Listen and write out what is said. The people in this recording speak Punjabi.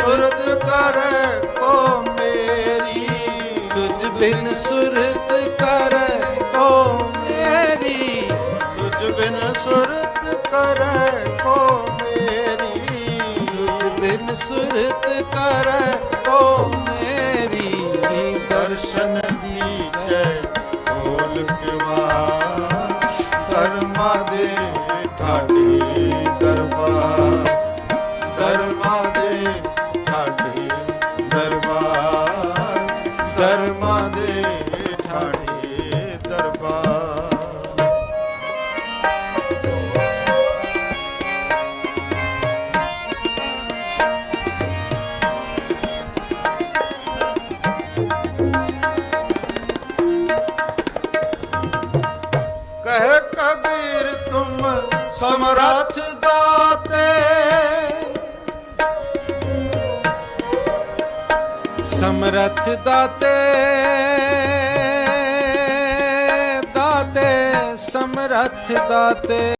ਸੁਰਤ ਕਰੈ ਕੋ ਮੇਰੀ। ਤੁਝ ਬਿਨ ਸੁਰਤ ਕਰੈ ਕੋ ਮੇਰੀ। ਤੁਝ ਬਿਨ ਸੁਰਤ ਕਰੈ ਕੋ ਮੇਰੀ। ਤੁਝ ਬਿਨ ਸੁਰਤ ਕਰੈ ਕੋ ਮੇਰੀ। ਦਰਸ਼ਨ ਕਰਮਾਂ ਦੇ ਢਾਡੀ ਧਰਮਾ ਦੇ ਢਾਡੀ ਦਰਬਾਰ। ਕਹੇ ਕਬੀਰ ਤੁਮ ਸਮਰੱਥ ਦਾਤੇ। ਸਮਰੱਥ ਦਾਤੇ ਦਾਤੇ ਸਮਰਥ ਦਾਤੇ।